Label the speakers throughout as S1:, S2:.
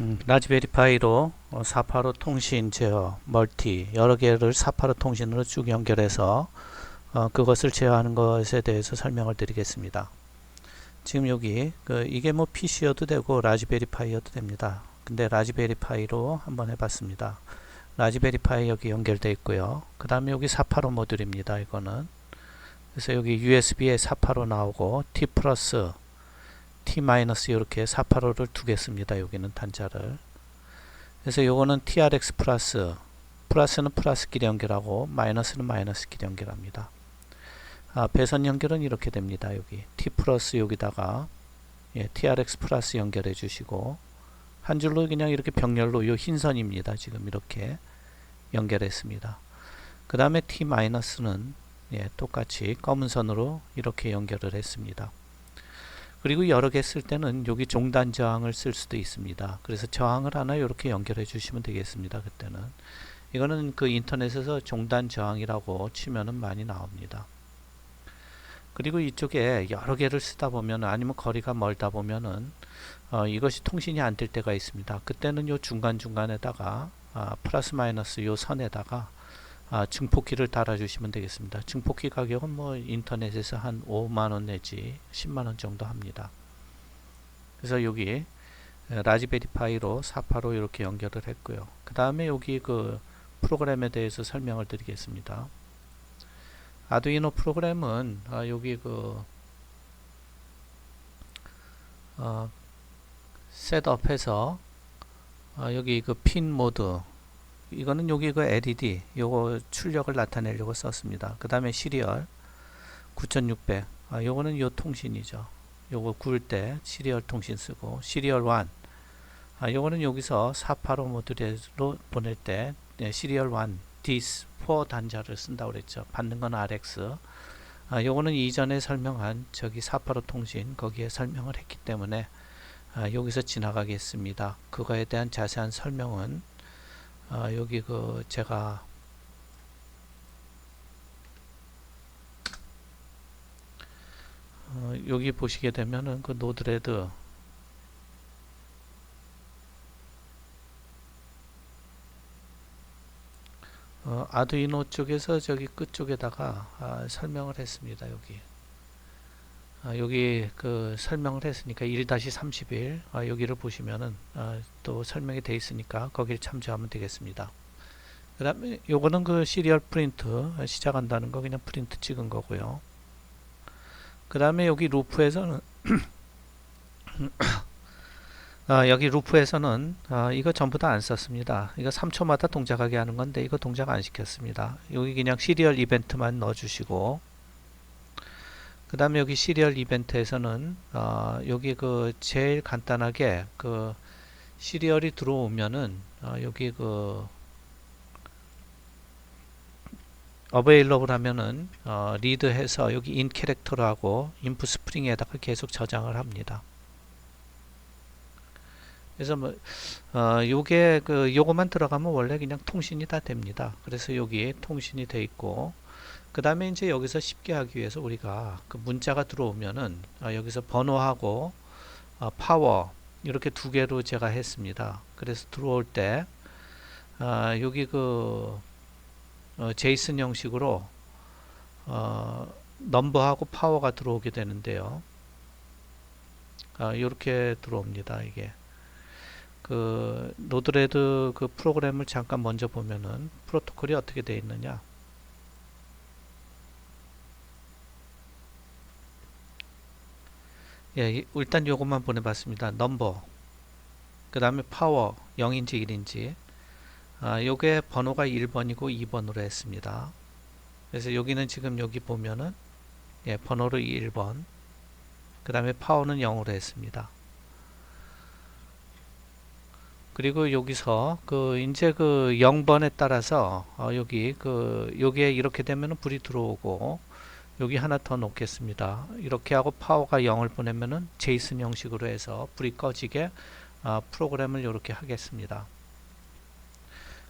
S1: 음, 라즈베리 파이로 어, 485 통신 제어 멀티 여러 개를 485 통신으로 쭉 연결해서 어, 그것을 제어하는 것에 대해서 설명을 드리겠습니다. 지금 여기 그 이게 뭐 PC여도 되고 라즈베리 파이여도 됩니다. 근데 라즈베리 파이로 한번 해봤습니다. 라즈베리 파이 여기 연결되어 있고요. 그 다음에 여기 485 모듈입니다. 이거는 그래서 여기 USB에 485 나오고 T 플러스 T 마이너스 이렇게 485를 두개 씁니다. 여기는 단자를. 그래서 요거는 TRX 플러스 플러스는 플러스끼리 연결하고 마이너스는 마이너스끼리 연결합니다. 아, 배선 연결은 이렇게 됩니다. 여기 T 플러스 여기다가 예, TRX 플러스 연결해 주시고 한 줄로 그냥 이렇게 병렬로 요 흰 선입니다. 지금 이렇게 연결했습니다. 그 다음에 T 마이너스는 예, 똑같이 검은 선으로 이렇게 연결을 했습니다. 그리고 여러 개 쓸 때는 여기 종단 저항을 쓸 수도 있습니다. 그래서 저항을 하나 이렇게 연결해 주시면 되겠습니다. 그때는 이거는 그 인터넷에서 종단 저항이라고 치면은 많이 나옵니다. 그리고 이쪽에 여러 개를 쓰다 보면 아니면 거리가 멀다 보면은 어, 이것이 통신이 안 될 때가 있습니다. 그때는 요 중간 중간에다가 아, 플러스 마이너스 요 선에다가 아, 증폭기를 달아주시면 되겠습니다. 증폭기 가격은 뭐 인터넷에서 한 5만원 내지 10만원 정도 합니다. 그래서 여기 라즈베리 파이로 485 이렇게 연결을 했고요. 그 다음에 여기 그 프로그램에 대해서 설명을 드리겠습니다. 아두이노 프로그램은 아, 여기 그 어, 셋업해서 어, 여기 그 핀 모드 이거는 여기 그 LED 요거 출력을 나타내려고 썼습니다. 그 다음에 시리얼 9600 아, 요거는 요 통신이죠. 요거 구울 때 시리얼 통신 쓰고 시리얼 1 아, 요거는 여기서 485 모듈로 보낼 때 네, 시리얼 1 dis 4 단자를 쓴다고 그랬죠. 받는 건 RX 아, 요거는 이전에 설명한 저기 485 통신 거기에 설명을 했기 때문에 아, 여기서 지나가겠습니다. 그거에 대한 자세한 설명은 아, 여기 그 제가 어, 여기 보시게 되면은 그 노드레드 어, 아두이노 쪽에서 저기 끝쪽에다가 아, 설명을 했습니다. 여기 아, 여기 그 설명을 했으니까 1-31 아, 여기를 보시면은 아, 또 설명이 되어 있으니까 거기를 참조하면 되겠습니다. 그 다음에 요거는 그 시리얼 프린트 아, 시작한다는 거 그냥 프린트 찍은 거고요. 그 다음에 여기 루프에서는 아, 여기 루프에서는 아, 이거 전부 다 안 썼습니다. 이거 3초마다 동작하게 하는 건데 이거 동작 안 시켰습니다. 여기 그냥 시리얼 이벤트만 넣어주시고 그 다음에 여기 시리얼 이벤트에서는 어, 여기 그 제일 간단하게 그 시리얼이 들어오면은 어, 여기 그 어베일러블 하면은 어, 리드해서 여기 인 캐릭터로 하고 인풋 스프링에다가 계속 저장을 합니다. 그래서 뭐 어, 요게 그 요거만 들어가면 원래 그냥 통신이 다 됩니다. 그래서 여기 통신이 돼 있고 그 다음에 이제 여기서 쉽게 하기 위해서 우리가 그 문자가 들어오면은 어, 여기서 번호하고 어, 파워 이렇게 두 개로 제가 했습니다. 그래서 들어올 때 어, 여기 그 어, 제이슨 형식으로 어, 넘버하고 파워가 들어오게 되는데요. 이렇게 들어옵니다. 이게 그 노드레드 그 프로그램을 잠깐 먼저 보면은 프로토콜이 어떻게 되어 있느냐 예, 일단 요것만 보내봤습니다. 넘버 그 다음에 파워 0인지 1인지 아, 요게 번호가 1번이고 2번으로 했습니다. 그래서 여기는 지금 여기 보면은 예, 번호를 1번 그 다음에 파워는 0으로 했습니다. 그리고 여기서 그 이제 그 0번에 따라서 어, 여기 그 여기에 이렇게 되면은 불이 들어오고 여기 하나 더 놓겠습니다. 이렇게 하고 파워가 0을 보내면은 제이슨 형식으로 해서 불이 꺼지게 어, 프로그램을 이렇게 하겠습니다.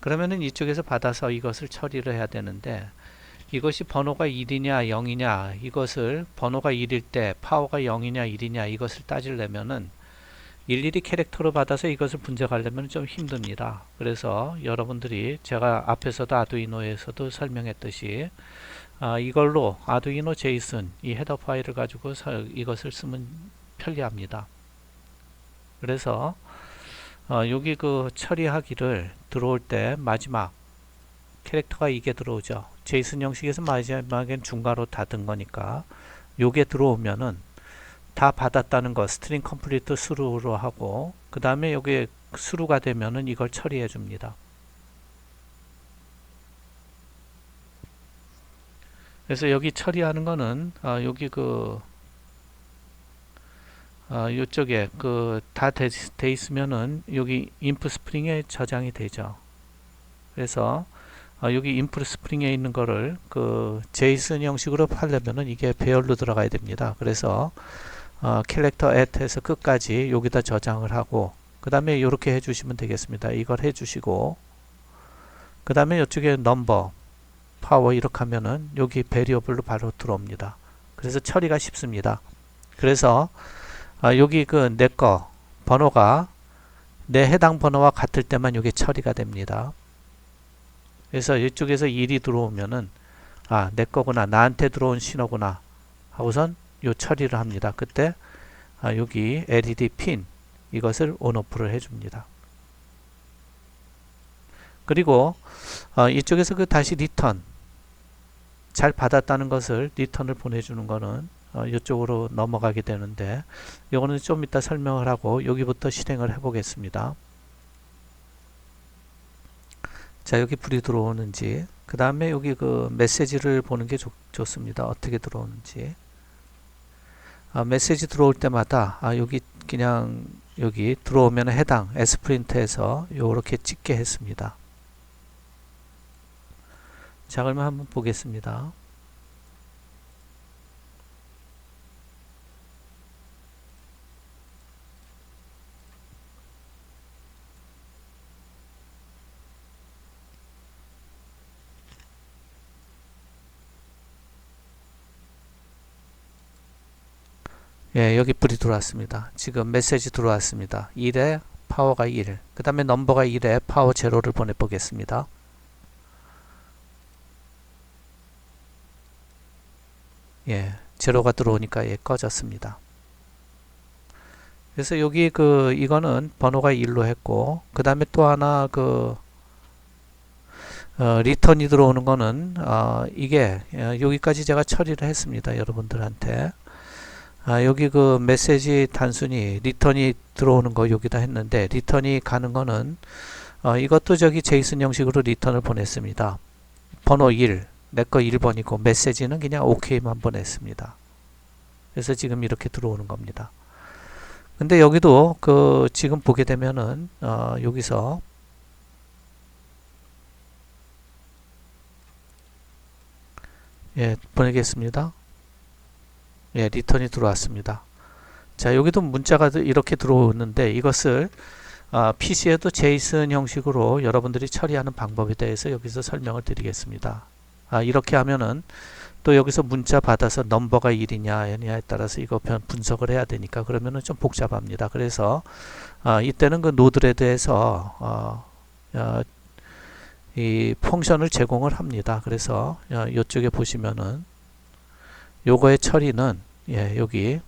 S1: 그러면은 이쪽에서 받아서 이것을 처리를 해야 되는데 이것이 번호가 1이냐 0이냐 이것을 번호가 1일 때 파워가 0이냐 1이냐 이것을 따지려면은 일일이 캐릭터로 받아서 이것을 분석하려면 좀 힘듭니다. 그래서 여러분들이 제가 앞에서도 아두이노에서도 설명했듯이 아, 이걸로 아두이노 제이슨 이 헤더 파일을 가지고 서, 이것을 쓰면 편리합니다. 그래서 어, 여기 그 처리하기를 들어올 때 마지막 캐릭터가 이게 들어오죠. 제이슨 형식에서 마지막엔 중괄호 닫은 거니까 요게 들어오면은 다 받았다는 거 스트링 컴플리트 수루로 하고 그 다음에 여기 수루가 되면은 이걸 처리해 줍니다. 그래서 여기 처리하는 거는 어, 여기 그 어, 이쪽에 그 다 돼 있으면은 여기 인프 스프링에 저장이 되죠. 그래서 어, 여기 인프 스프링에 있는 거를 그 제이슨 형식으로 하려면은 이게 배열로 들어가야 됩니다. 그래서 어, 캐릭터 at에서 끝까지 여기다 저장을 하고 그 다음에 이렇게 해주시면 되겠습니다. 이걸 해주시고 그 다음에 이쪽에 넘버 파워 이렇게 하면은 여기 베리어블로 바로 들어옵니다. 그래서 처리가 쉽습니다. 그래서 아, 여기 그 내 거 번호가 내 해당 번호와 같을 때만 이게 처리가 됩니다. 그래서 이쪽에서 일이 들어오면은 아, 내 거구나. 나한테 들어온 신호구나. 하고선 요 처리를 합니다. 그때 아, 여기 LED 핀 이것을 온오프를 해줍니다. 그리고 어, 이쪽에서 그 다시 리턴 잘 받았다는 것을 리턴을 보내주는 거는 어, 이쪽으로 넘어가게 되는데 이거는 좀 이따 설명을 하고 여기부터 실행을 해 보겠습니다. 자 여기 불이 들어오는지 그 다음에 여기 그 메시지를 보는 게 좋, 좋습니다. 어떻게 들어오는지 아, 메시지 들어올 때마다 아, 여기 그냥 여기 들어오면 해당 S프린트에서 이렇게 찍게 했습니다. 자 그러면 한번 보겠습니다. 예, 여기 불이 들어왔습니다. 지금 메시지 들어왔습니다. 1에 파워가 1. 그 다음에 넘버가 1에 파워 제로를 보내보겠습니다. 예, 제로가 들어오니까 예, 꺼졌습니다. 그래서 여기 그 이거는 번호가 1로 했고 그 다음에 또 하나 그 어, 리턴이 들어오는 거는 어, 이게 어, 여기까지 제가 처리를 했습니다. 여러분들한테 아, 여기 그 메시지 단순히 리턴이 들어오는 거 여기다 했는데 리턴이 가는 거는 어, 이것도 저기 제이슨 형식으로 리턴을 보냈습니다. 번호 1, 내 거 1번이고 메시지는 그냥 OK만 보냈습니다. 그래서 지금 이렇게 들어오는 겁니다. 근데 여기도 그 지금 보게 되면은 어, 여기서 예, 보내겠습니다. 예, 리턴이 들어왔습니다. 자, 여기도 문자가 이렇게 들어오는데 이것을 어, PC에도 제이슨 형식으로 여러분들이 처리하는 방법에 대해서 여기서 설명을 드리겠습니다. 아, 이렇게 하면은 또 여기서 문자 받아서 넘버가 1이냐 아니냐에 따라서 이거 분석을 해야 되니까 그러면은 좀 복잡합니다. 그래서 어, 이때는 그 노드레드에서 어, 어, 이 펑션을 제공을 합니다. 그래서 어, 이쪽에 보시면은 요거의 처리는 예, 여기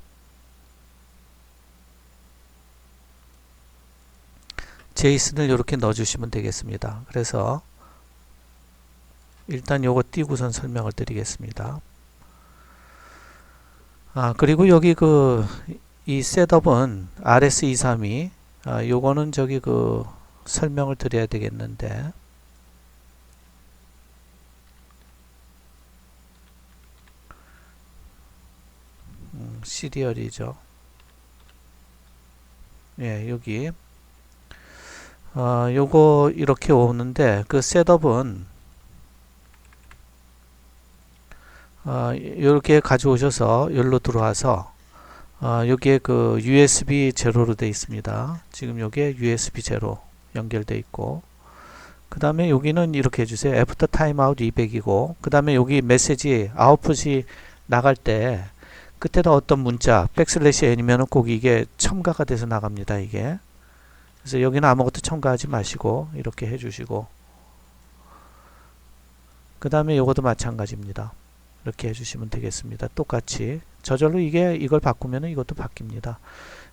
S1: 제이슨을 이렇게 넣어주시면 되겠습니다. 그래서 일단 요거 띄고선 설명을 드리겠습니다. 아 그리고 여기 그 이 셋업은 RS232 아, 요거는 저기 그 설명을 드려야 되겠는데 음, 시리얼이죠. 예, 여기 어, 요거 이렇게 오는데 그 셋업은 어, 이렇게 가져오셔서 여기로 들어와서 어, 여기에 그 USB 제로로 되어 있습니다. 지금 여기에 USB 제로 연결되어 있고 그 다음에 여기는 이렇게 해주세요. 애프터 타임아웃 200이고 그 다음에 여기 메시지 아웃풋이 나갈 때 끝에다 어떤 문자 백슬래시 n이면 꼭 이게 첨가가 돼서 나갑니다. 이게 그래서 여기는 아무것도 첨가하지 마시고 이렇게 해주시고 그 다음에 요것도 마찬가지입니다. 이렇게 해주시면 되겠습니다. 똑같이 저절로 이게 이걸 바꾸면 이것도 바뀝니다.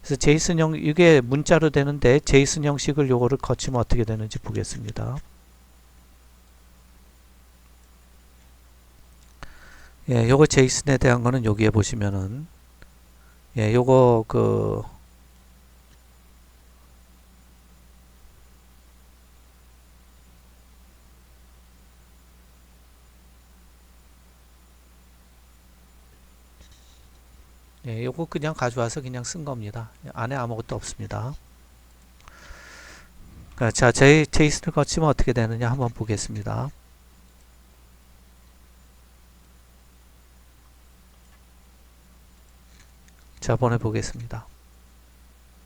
S1: 그래서 제이슨 형 이게 문자로 되는데 제이슨 형식을 요거를 거치면 어떻게 되는지 보겠습니다. 예, 요거 제이슨에 대한 거는 여기에 보시면은 예, 요거 그 예, 요거 그냥 가져와서 그냥 쓴 겁니다. 안에 아무것도 없습니다. 그, 자, 제, 제이슨을 거치면 어떻게 되느냐 한번 보겠습니다. 자, 보내보겠습니다.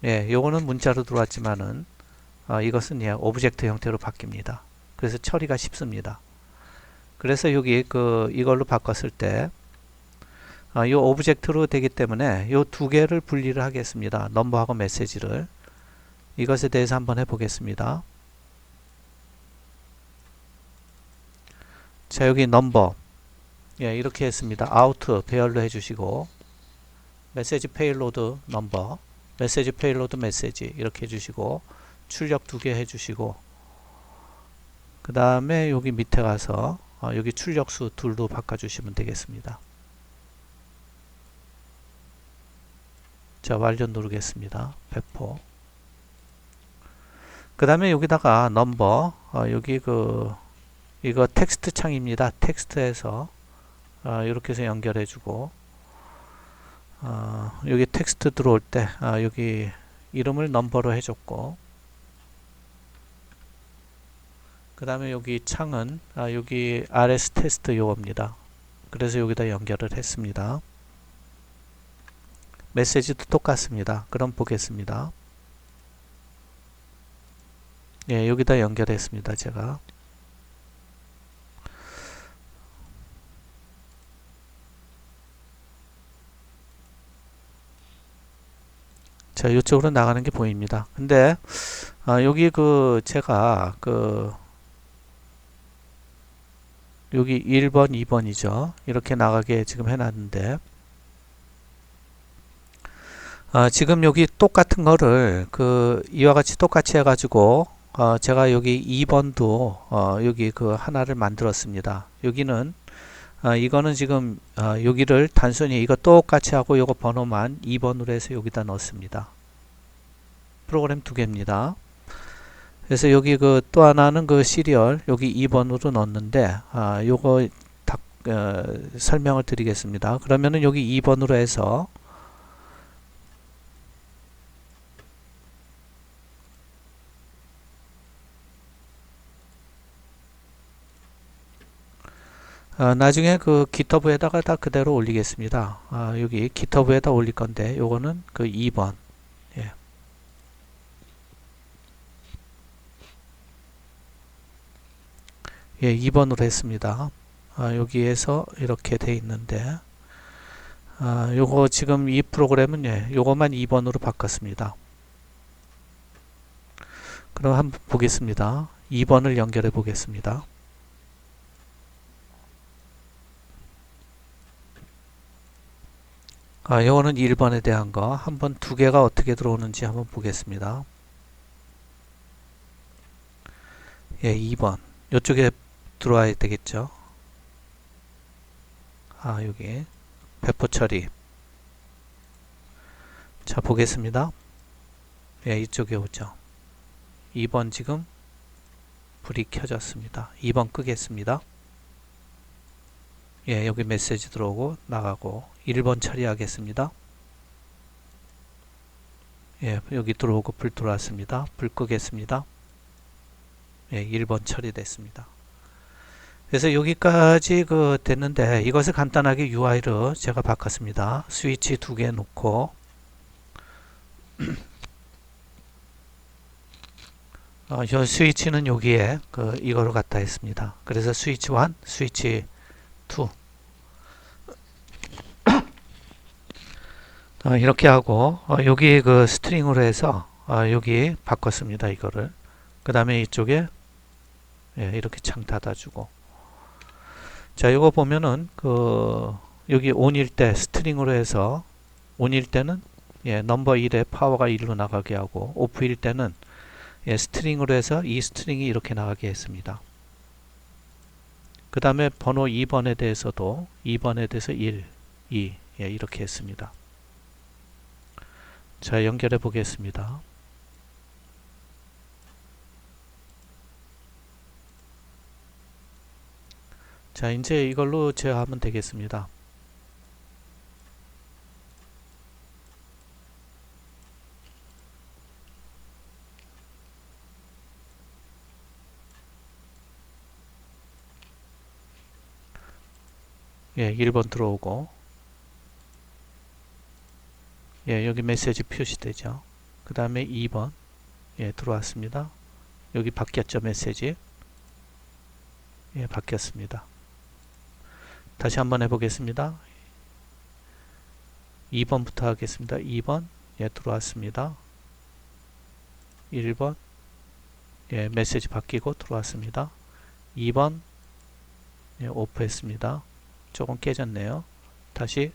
S1: 예, 요거는 문자로 들어왔지만은, 어, 이것은 예, 오브젝트 형태로 바뀝니다. 그래서 처리가 쉽습니다. 그래서 여기 그, 이걸로 바꿨을 때, 아, 이 오브젝트로 되기 때문에 이 두 개를 분리를 하겠습니다. 넘버하고 메시지를 이것에 대해서 한번 해보겠습니다. 자 여기 넘버 예 이렇게 했습니다. 아우트 배열로 해주시고 메시지 페일로드 넘버 메시지 페일로드 메시지 이렇게 해주시고 출력 두 개 해주시고 그 다음에 여기 밑에 가서 어, 여기 출력수 둘로 바꿔주시면 되겠습니다. 자 완료 누르겠습니다. 배포 그 다음에 여기다가 넘버 어, 여기 그 이거 텍스트 창입니다. 텍스트에서 어, 이렇게 해서 연결해 주고 어, 여기 텍스트 들어올 때 아, 여기 이름을 넘버로 해줬고 그 다음에 여기 창은 아, 여기 RS 테스트 요겁니다. 그래서 여기다 연결을 했습니다. 메시지도 똑같습니다. 그럼 보겠습니다. 예, 여기다 연결했습니다. 제가. 자, 이쪽으로 나가는 게 보입니다. 근데 아, 여기 그 제가 그 여기 1번, 2번이죠. 이렇게 나가게 지금 해놨는데 어, 지금 여기 똑같은 거를 그 이와 같이 똑같이 해가지고 어, 제가 여기 2번도 어, 여기 그 하나를 만들었습니다. 여기는 어, 이거는 지금 어, 여기를 단순히 이거 똑같이 하고 요거 번호만 2번으로 해서 여기다 넣습니다. 프로그램 두 개입니다. 그래서 여기 그 또 하나는 그 시리얼 여기 2번으로 넣었는데 아, 요거 다, 어, 설명을 드리겠습니다. 그러면은 여기 2번으로 해서 아, 나중에 그 기터브에다가 다 그대로 올리겠습니다. 아, 여기 기터브에다 올릴 건데 요거는 그 2번 예. 예, 2번으로 했습니다. 아, 여기에서 이렇게 돼 있는데 아, 요거 지금 이 프로그램은 예, 요거만 2번으로 바꿨습니다. 그럼 한번 보겠습니다. 2번을 연결해 보겠습니다. 아, 요거는 1번에 대한 거. 한번 두 개가 어떻게 들어오는지 한번 보겠습니다. 예, 2번. 요쪽에 들어와야 되겠죠. 아, 여기. 배포 처리. 자, 보겠습니다. 예, 이쪽에 오죠. 2번 지금 불이 켜졌습니다. 2번 끄겠습니다. 예, 여기 메시지 들어오고 나가고 1번 처리하겠습니다. 예, 여기 들어오고 불 들어왔습니다. 불 끄겠습니다. 예, 1번 처리됐습니다. 그래서 여기까지 그 됐는데 이것을 간단하게 UI로 제가 바꿨습니다. 스위치 두 개 놓고 어, 이 스위치는 여기에 그 이거로 갖다 했습니다. 그래서 스위치 1, 스위치 2 어, 이렇게 하고 어, 여기 그 스트링으로 해서 어, 여기 바꿨습니다. 이거를 그 다음에 이쪽에 예, 이렇게 창 닫아주고 자 이거 보면은 그 여기 온일 때 스트링으로 해서 온일 때는 예, 넘버 1에 파워가 1로 나가게 하고 오프일 때는 예, 스트링으로 해서 이 스트링이 이렇게 나가게 했습니다. 그 다음에 번호 2번에 대해서도 2번에 대해서 1, 2 예, 이렇게 했습니다. 자 연결해 보겠습니다. 자 이제 이걸로 제어하면 되겠습니다. 예, 1번 들어오고 예, 여기 메시지 표시되죠. 그 다음에 2번 예, 들어왔습니다. 여기 바뀌었죠, 메시지. 예, 바뀌었습니다. 다시 한번 해보겠습니다. 2번부터 하겠습니다. 2번 예, 들어왔습니다. 1번 예, 메시지 바뀌고 들어왔습니다. 2번 예, 오프했습니다. 조금 깨졌네요. 다시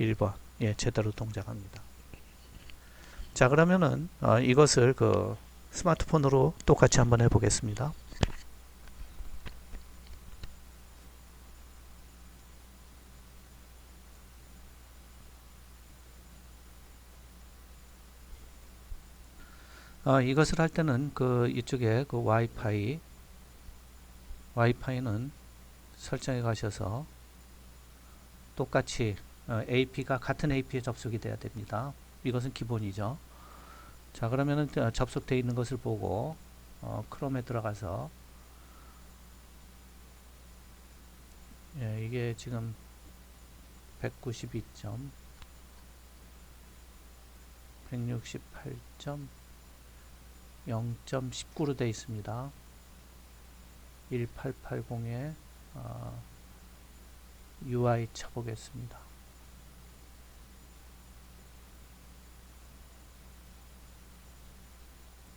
S1: 1번 예, 제대로 동작합니다. 자 그러면은 어, 이것을 그 스마트폰으로 똑같이 한번 해보겠습니다. 어, 이것을 할 때는 그 이쪽에 그 와이파이 와이파이는 설정해 가셔서 똑같이 어, AP가 같은 AP에 접속이 돼야 됩니다. 이것은 기본이죠. 자 그러면은 어, 접속되어 있는 것을 보고 어, 크롬에 들어가서 예, 이게 지금 192점 168점 0.19로 되어 있습니다. 1880에 어, UI 쳐보겠습니다.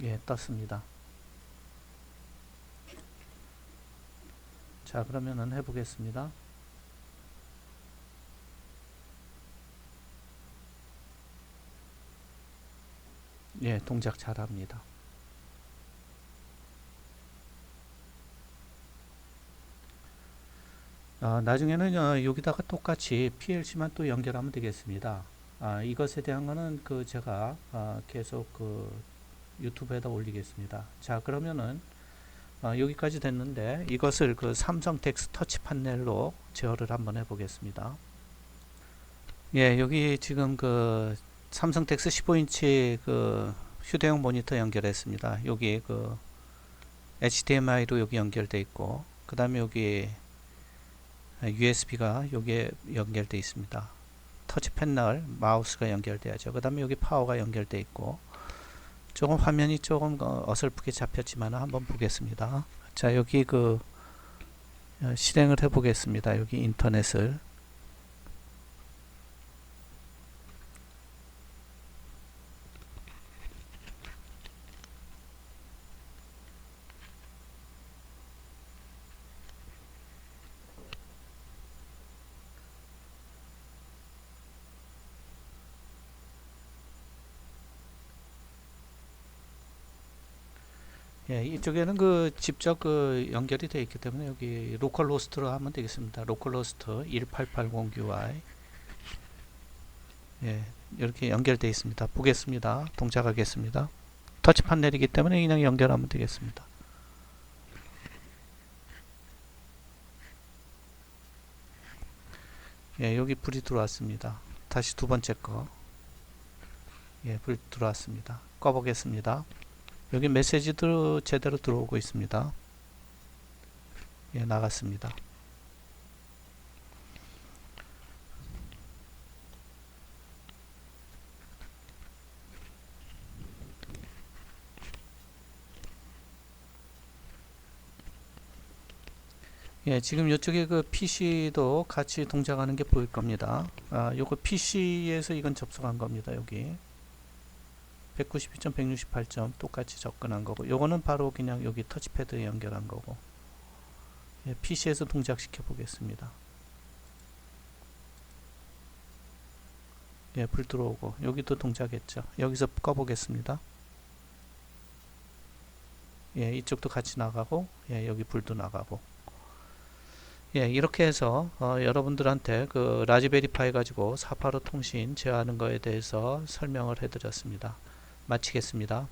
S1: 예, 떴습니다. 자, 그러면은 해보겠습니다. 예, 동작 잘합니다. 어, 나중에는 어, 여기다가 똑같이 PLC만 또 연결하면 되겠습니다. 아, 이것에 대한 거는 그 제가 어, 계속 그 유튜브에다 올리겠습니다. 자 그러면은 어, 여기까지 됐는데 이것을 그 삼성 덱스 터치 판넬로 제어를 한번 해보겠습니다. 예, 여기 지금 그 삼성 덱스 15인치 그 휴대용 모니터 연결했습니다. 여기 그 HDMI로 여기 연결돼 있고 그 다음에 여기 USB가 여기에 연결되어 있습니다. 터치 패널 마우스가 연결돼야죠. 그 다음에 여기 파워가 연결되어 있고 조금 화면이 조금 어, 어설프게 잡혔지만 한번 보겠습니다. 자 여기 그 어, 실행을 해 보겠습니다. 여기 인터넷을 예, 이쪽에는 그 직접 그 연결이 되어 있기 때문에 여기 로컬 호스트로 하면 되겠습니다. 로컬 호스트 1880 UI 예, 이렇게 연결되어 있습니다. 보겠습니다. 동작하겠습니다. 터치 판넬이기 때문에 그냥 연결하면 되겠습니다. 예, 여기 불이 들어왔습니다. 다시 두 번째 거. 예, 불 들어왔습니다. 꺼보겠습니다. 여기 메시지도 제대로 들어오고 있습니다. 예, 나갔습니다. 예, 지금 이쪽에 그 PC도 같이 동작하는 게 보일 겁니다. 아, 요거 PC에서 이건 접속한 겁니다. 여기 192.168점 똑같이 접근한 거고, 요거는 바로 그냥 여기 터치패드에 연결한 거고, 예, PC에서 동작시켜 보겠습니다. 예, 불 들어오고 여기도 동작했죠. 여기서 꺼 보겠습니다. 예, 이쪽도 같이 나가고, 예, 여기 불도 나가고. 예, 이렇게 해서 어, 여러분들한테 그 라즈베리 파이 가지고 485 통신 제어하는 거에 대해서 설명을 해드렸습니다. 마치겠습니다.